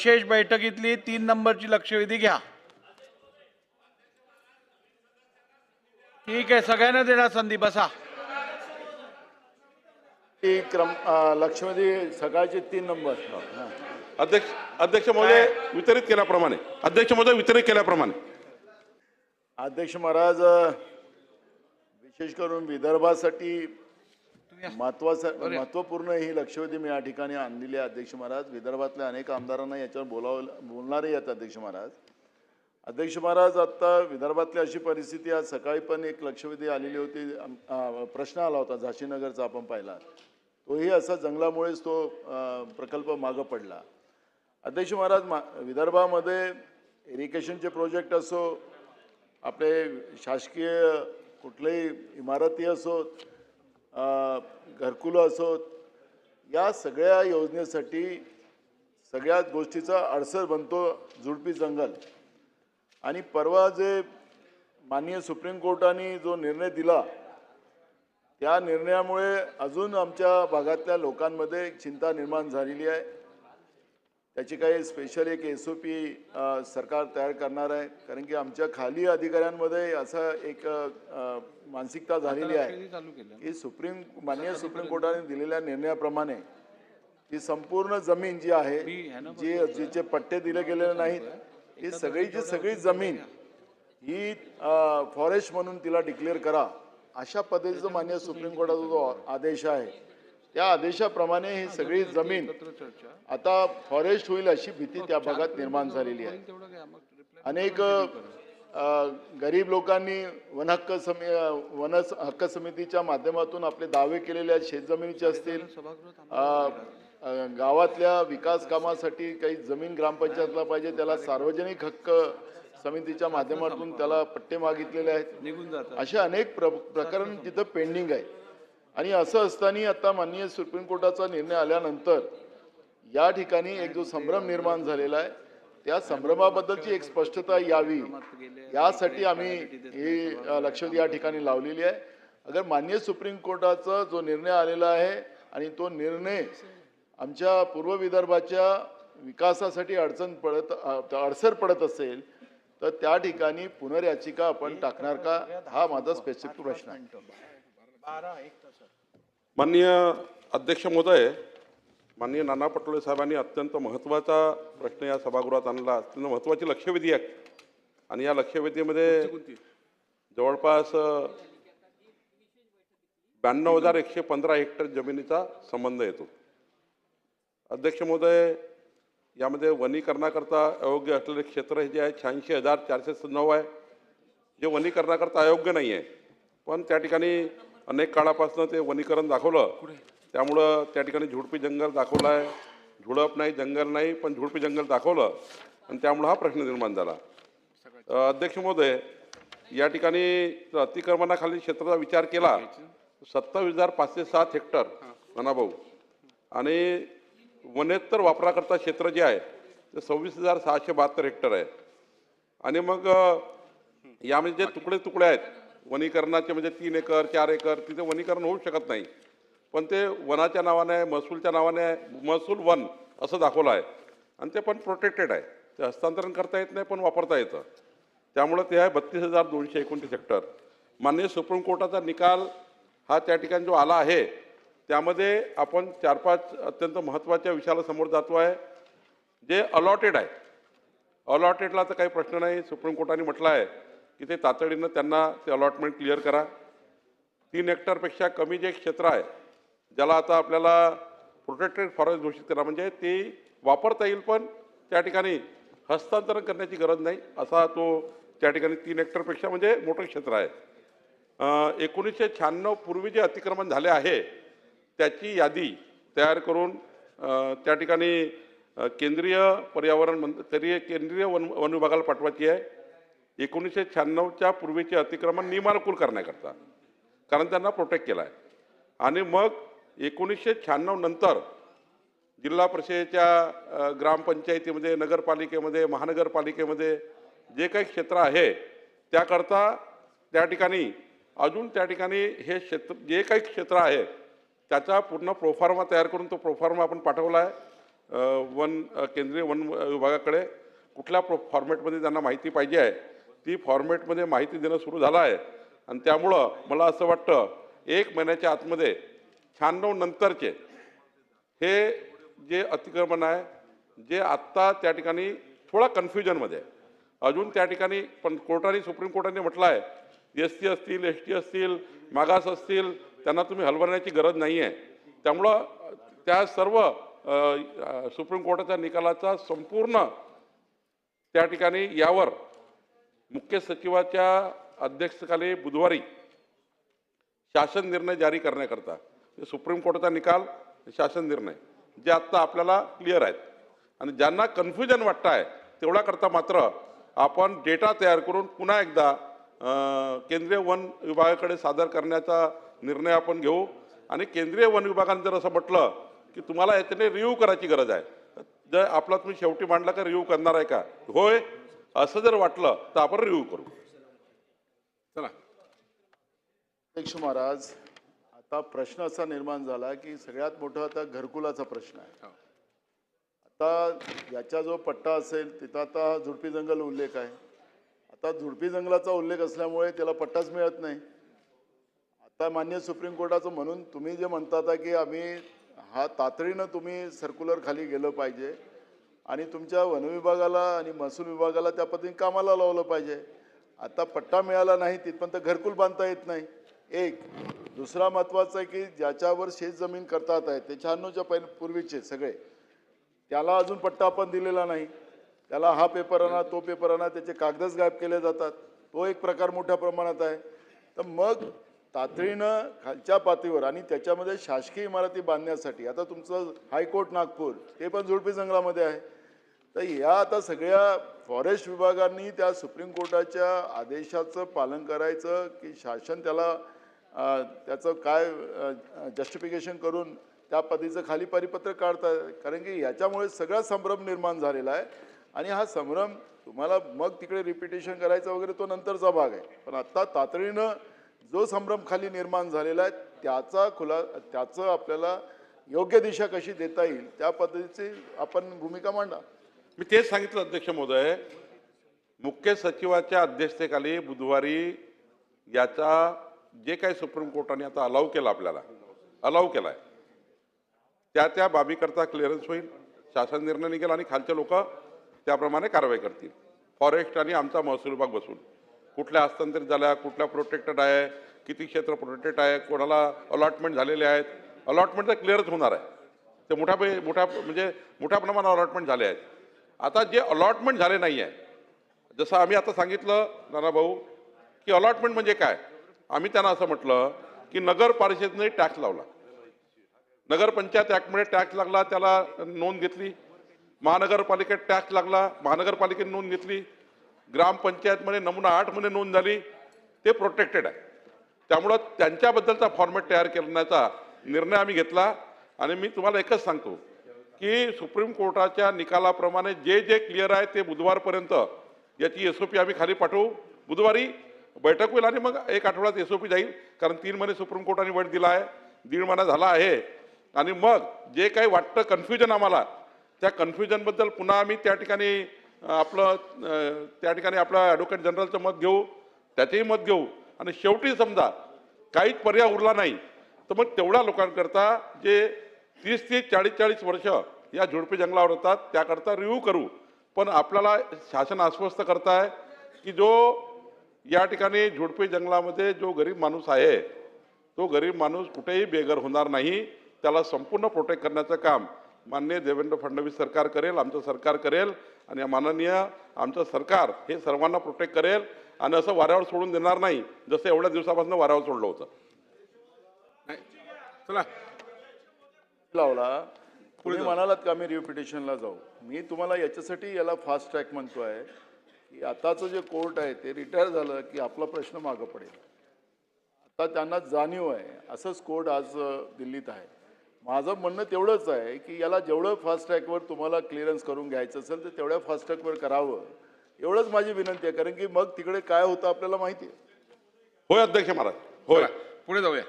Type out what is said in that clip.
विशेष बैठकीतली तीन नंबरची लक्षवेधी घ्या. ठीक आहे सगळ्यांना देणार संधी बसा. ती क्रम लक्षवेधी सकाळचे तीन नंबर. हां. अध्यक्ष अध्यक्ष महोदय वितरित केल्याप्रमाणे. अध्यक्ष महोदय वितरित केल्याप्रमाणे. अध्यक्ष महाराज अ, विशेष करून विदर्भासाठी महत्वाचं महत्त्वपूर्ण ही लक्षवेधी मी या ठिकाणी आणलेली आहे अध्यक्ष महाराज. विदर्भातल्या अनेक आमदारांना याच्यावर बोलावं बोलणारही आहेत अध्यक्ष महाराज. अध्यक्ष महाराज आता विदर्भातली अशी परिस्थिती आज सकाळी पण एक लक्षवेधी आलेली होती. प्रश्न आला होता झाशीनगरचा आपण पाहिला. तोही असा जंगलामुळेच तो प्रकल्प मागं पडला. अध्यक्ष महाराज मा विदर्भामध्ये इरिगेशनचे प्रोजेक्ट असो आपले शासकीय कुठल्याही इमारती असोत घरकुलं असोत या सगळ्या योजनेसाठी सगळ्याच गोष्टीचा अडसर बनतो झुडपी जंगल. आणि परवा जे माननीय सुप्रीम कोर्टाने जो निर्णय दिला त्या निर्णयामुळे अजून आमच्या भागातल्या लोकांमध्ये चिंता निर्माण झालेली आहे. त्याची काही स्पेशल एक एस ओ पी सरकार तयार करणार आहे. कारण की आमच्या खाली अधिकाऱ्यांमध्ये असा एक मानसिकता झालेली आहे. की सुप्रीम माननीय सुप्रीम कोर्टाने दिलेल्या निर्णयाप्रमाणे ती संपूर्ण जमीन जी आहे जी जिचे पट्टे दिले गेलेले नाहीत ही सगळीची सगळी जमीन ही फॉरेस्ट म्हणून तिला डिक्लेअर करा. अशा पद्धतीचा मान्य सुप्रीम कोर्टाचा जो आदेश आहे त्या आदेशाप्रमाणे ही सगळी जमीन आता फॉरेस्ट होईल अशी भीती त्या भागात निर्माण झालेली आहे. अनेक गरीब लोकांनी वन हक्क समी वन हक्क समितीच्या माध्यमातून आपले दावे केलेले आहेत शेतजमिनीचे असतील गावातल्या विकास कामासाठी काही जमीन ग्रामपंचायतला पाहिजे त्याला सार्वजनिक हक्क समितीच्या माध्यमातून त्याला पट्टे मागितलेले आहेत. असे अनेक प्र प्रकरण तिथं पेंडिंग आहे. आणि असं असताना आता माननीय सुप्रीम कोर्टाचा निर्णय आल्यानंतर या ठिकाणी एक जो संभ्रम निर्माण झालेला आहे त्या संभ्रमाबद्दलची एक स्पष्टता यावी यासाठी आम्ही ही लक्ष या ठिकाणी लावलेली आहे. अगर मान्य सुप्रीम कोर्टाचा जो निर्णय आलेला आहे आणि तो निर्णय आमच्या पूर्व विदर्भाच्या विकासासाठी अडचण पडत अडसर पडत असेल तर त्या ठिकाणी पुनर्याचिका आपण टाकणार का? हा माझा स्पेसिफिक प्रश्न आहे. माननीय अध्यक्ष महोदय माननीय नाना पटोले साहेबांनी अत्यंत महत्त्वाचा प्रश्न या सभागृहात आणला. अत्यंत महत्त्वाची लक्षवेधी आहे. आणि या लक्षवेधीमध्ये जवळपास ब्याण्णव हजार एकशे पंधरा हेक्टर जमिनीचा संबंध येतो. अध्यक्ष महोदय यामध्ये वनीकरणाकरता अयोग्य असलेले क्षेत्र हे जे आहे शहाऐंशी हजार चारशे नऊ आहे. जे वनीकरणाकरता अयोग्य नाही आहे पण त्या ठिकाणी अनेक काळापासून ते वनीकरण दाखवलं. त्यामुळं त्या ठिकाणी झुडपी जंगल दाखवलं आहे. झुडप नाही जंगल नाही पण झुडपी जंगल दाखवलं. आणि त्यामुळं हा प्रश्न निर्माण झाला. अध्यक्ष महोदय या ठिकाणी अतिक्रमणाखाली क्षेत्राचा विचार केला सत्तावीस हजार पाचशे सात हेक्टर मनाभाऊ आणि वनेत्तर वापराकरता क्षेत्र जे आहे ते सव्वीस हजार सहाशे बहात्तर हेक्टर आहे. आणि मग यामध्ये जे तुकडे तुकडे आहेत वनीकरणाचे म्हणजे तीन एकर चार एकर तिथे वनीकरण होऊ शकत नाही. पण ते वनाच्या नावाने महसूलच्या नावाने आहे महसूल वन असं दाखवलं आहे. आणि ते पण प्रोटेक्टेड आहे. ते हस्तांतरण करता येत नाही पण वापरता येतं. त्यामुळं ते आहे बत्तीस हजार दोनशे एकोणतीस हेक्टर. माननीय सुप्रीम कोर्टाचा निकाल हा त्या ठिकाणी जो आला आहे त्यामध्ये आपण चार पाच अत्यंत महत्त्वाच्या विषयाला समोर जातो आहे. जे अलॉटेड आहे. अलॉटेडला तर काही प्रश्न नाही सुप्रीम कोर्टाने म्हटलं आहे. की ते तातडीनं त्यांना ते अलॉटमेंट क्लिअर करा. तीन हेक्टरपेक्षा कमी जे क्षेत्र आहे ज्याला आता आपल्याला प्रोटेक्टेड फॉरेस्ट घोषित करा म्हणजे ते वापरता येईल पण त्या ठिकाणी हस्तांतरण करण्याची गरज नाही असा तो त्या ठिकाणी तीन हेक्टरपेक्षा म्हणजे मोठं क्षेत्र आहे. एकोणीसशे शहाण्णव पूर्वी जे अतिक्रमण झाले आहे त्याची यादी तयार करून त्या ठिकाणी केंद्रीय पर्यावरण मंत्री केंद्रीय वन वन विभागाला पाठवायची आहे. एकोणीसशे शहाण्णवच्या पूर्वीचे अतिक्रमण नियमानुकूल करण्याकरता कारण त्यांना प्रोटेक्ट केला आहे आणि मग एकोणीसशे शहाण्णव नंतर जिल्हा परिषदेच्या ग्रामपंचायतीमध्ये नगरपालिकेमध्ये महानगरपालिकेमध्ये जे काही क्षेत्र आहे त्याकरता त्या ठिकाणी अजून त्या ठिकाणी हे क्षेत्र जे काही क्षेत्र आहे त्याचा पूर्ण प्रोफार्मा तयार करून तो प्रोफार्मा आपण पाठवला आहे वन केंद्रीय वन विभागाकडे. कुठल्या प्रो फॉर्मॅटमध्ये त्यांना माहिती पाहिजे आहे ती फॉर्मॅटमध्ये माहिती देणं सुरू झालं आहे आणि त्यामुळं मला असं वाटतं एक महिन्याच्या आतमध्ये शहाण्णव नंतरचे हे जे अतिक्रमण आहे जे आत्ता त्या ठिकाणी थोडा कन्फ्युजनमध्ये अजून त्या ठिकाणी पण कोर्टाने सुप्रीम कोर्टाने म्हटलं आहे एस टी असतील एस टी असतील मागास असतील त्यांना तुम्ही हलवण्याची गरज नाही आहे त्यामुळं त्या सर्व सुप्रीम कोर्टाच्या निकालाचा संपूर्ण त्या ठिकाणी यावर मुख्य सचिवाच्या अध्यक्षतेखाली बुधवारी शासन निर्णय जारी करण्याकरता म्हणजे सुप्रीम कोर्टाचा निकाल शासन निर्णय जे आत्ता आपल्याला क्लिअर आहेत. आणि ज्यांना कन्फ्युजन वाटतं आहे तेवढा करता मात्र आपण डेटा तयार करून पुन्हा एकदा केंद्रीय वन विभागाकडे सादर करण्याचा निर्णय आपण घेऊ. आणि केंद्रीय वन विभागाने जर असं म्हटलं की तुम्हाला याच्याने रिव्ह्यू करायची गरज आहे जर आपला तुम्ही शेवटी मांडला का रिव्ह्यू करणार आहे का? होय असं जर वाटलं तर आपण रिव्ह्यू करू. चला. अध्यक्ष महाराज आता प्रश्न असा निर्माण झाला की सगळ्यात मोठा आता घरकुलाचा प्रश्न आहे. आता याचा जो पट्टा असेल तिथं आता झुडपी जंगल उल्लेख आहे. आता झुडपी जंगलाचा उल्लेख असल्यामुळे त्याला पट्टाच मिळत नाही. आता मान्य सुप्रीम कोर्टाचं म्हणून तुम्ही जे म्हणतात की आम्ही हा तातडीनं तुम्ही सर्क्युलर खाली गेलं पाहिजे. आणि तुमच्या वनविभागाला आणि महसूल विभागाला त्या पद्धतीने कामाला लावलं पाहिजे. आता पट्टा मिळाला नाही तिथपर्यंत घरकुल बांधता येत नाही. एक दुसरा महत्त्वाचा आहे की ज्याच्यावर शेत जमीन करतात आहे ते शहाण्णवच्या पहिले पूर्वीचे सगळे. त्याला अजून पट्टा आपण दिलेला नाही. त्याला हा पेपर आणा तो पेपर आणा त्याचे कागदच गायब केले जातात. तो एक प्रकार मोठ्या प्रमाणात आहे. तर मग तातडीनं खालच्या पातळीवर आणि त्याच्यामध्ये शासकीय इमारती बांधण्यासाठी आता तुमचं हायकोर्ट नागपूर ते पण झुडपी जंगलामध्ये आहे. तर या आता सगळ्या फॉरेस्ट विभागांनी त्या सुप्रीम कोर्टाच्या आदेशाचं पालन करायचं की शासन त्याला त्याचं काय जस्टिफिकेशन करून त्या पद्धतीचं खाली परिपत्रक काढतात कारण की याच्यामुळे सगळा संभ्रम निर्माण झालेला आहे. आणि हा संभ्रम तुम्हाला मग तिकडे रिपिटेशन करायचं वगैरे तो नंतरचा भाग आहे. पण आत्ता तातडीनं जो संभ्रम खाली निर्माण झालेला आहे त्याचा खुला त्याचं आपल्याला योग्य दिशा कशी देता येईल त्या पद्धतीची आपण भूमिका मांडा. मी तेच सांगितलं अध्यक्ष महोदय. मुख्य सचिवाच्या अध्यक्षतेखाली बुधवारी याचा जे काही सुप्रीम कोर्टाने आता अलाव केला आपल्याला अलाव केला आहे त्या त्या बाबीकरता क्लिअरन्स होईल शासन निर्णय निघेल आणि खालचे लोक त्याप्रमाणे कारवाई करतील. फॉरेस्ट आणि आमचा महसूल विभाग बसून. कुठल्या हस्तांतरित झाल्या कुठल्या प्रोटेक्टेड आहे किती क्षेत्र प्रोटेक्टेड आहे कोणाला अलॉटमेंट झालेले आहेत. अलॉटमेंट तर क्लिअरच होणार आहे. ते मोठ्या मोठ्या म्हणजे मोठ्या प्रमाणात अलॉटमेंट झाले आहेत. आता जे अलॉटमेंट झाले नाही आहे जसं आम्ही आता सांगितलं नाना भाऊ की अलॉटमेंट म्हणजे काय? आम्ही त्यांना असं म्हटलं की नगर परिषदेने टॅक्स लावला. नगरपंचायत ॲक्टमध्ये टॅक्स लागला त्याला नोंद घेतली. महानगरपालिकेत टॅक्स लागला महानगरपालिकेने नोंद घेतली. ग्रामपंचायतमध्ये नमुना आठमध्ये नोंद झाली. ते प्रोटेक्टेड आहे. त्यामुळं त्यांच्याबद्दलचा फॉर्मॅट तयार करण्याचा निर्णय आम्ही घेतला. आणि मी तुम्हाला एकच सांगतो की सुप्रीम कोर्टाच्या निकालाप्रमाणे जे जे क्लिअर आहे ते बुधवारपर्यंत याची एस ओ पी आम्ही खाली पाठवू. बुधवारी बैठक होईल आणि मग एक आठवड्यात एस ओ पी जाईल कारण तीन महिने सुप्रीम कोर्टाने वेळ दिला आहे दीड महिना झाला आहे. आणि मग जे काही वाटतं कन्फ्युजन आम्हाला त्या कन्फ्युजनबद्दल पुन्हा आम्ही त्या ठिकाणी आपलं त्या ठिकाणी आपलं ॲडव्होकेट जनरलचं मत घेऊ त्याचेही मत घेऊ. आणि शेवटी समजा काहीच पर्याय उरला नाही तर मग तेवढ्या लोकांकरता जे तीस तीस चाळीस चाळीस वर्ष या झुडपे जंगलावर होतात. त्याकरता रिव्ह्यू करू. पण आपल्याला शासन आश्वस्त करताय की जो या ठिकाणी झुडपे जंगलामध्ये जो गरीब माणूस आहे तो गरीब माणूस कुठेही बेघर होणार नाही. त्याला संपूर्ण प्रोटेक्ट करण्याचं काम माननीय देवेंद्र फडणवीस सरकार करेल आमचं सरकार करेल आणि माननीय आमचं सरकार हे सर्वांना प्रोटेक्ट करेल आणि असं वाऱ्यावर सोडून देणार नाही जसं एवढ्या दिवसापासून वाऱ्यावर सोडलं होतं. चला. लावला तुम्ही म्हणालात का मी रिपिटेशनला जाऊ. मी तुम्हाला याच्यासाठी याला फास्ट ट्रॅक म्हणतोय की आताचं जे कोर्ट आहे ते रिटायर झालं की आपला प्रश्न मागं पडेल. आता त्यांना जाणीव आहे असंच कोर्ट आज दिल्लीत आहे. माझं म्हणणं तेवढंच आहे की याला जेवढं फास्ट ट्रॅकवर तुम्हाला क्लिअरन्स करून घ्यायचं असेल तर तेवढ्या फास्ट ट्रॅकवर करावं. एवढंच माझी विनंती आहे कारण की मग तिकडे काय होतं आपल्याला माहिती आहे. होय अध्यक्ष महाराज. होय. पुढे जाऊया.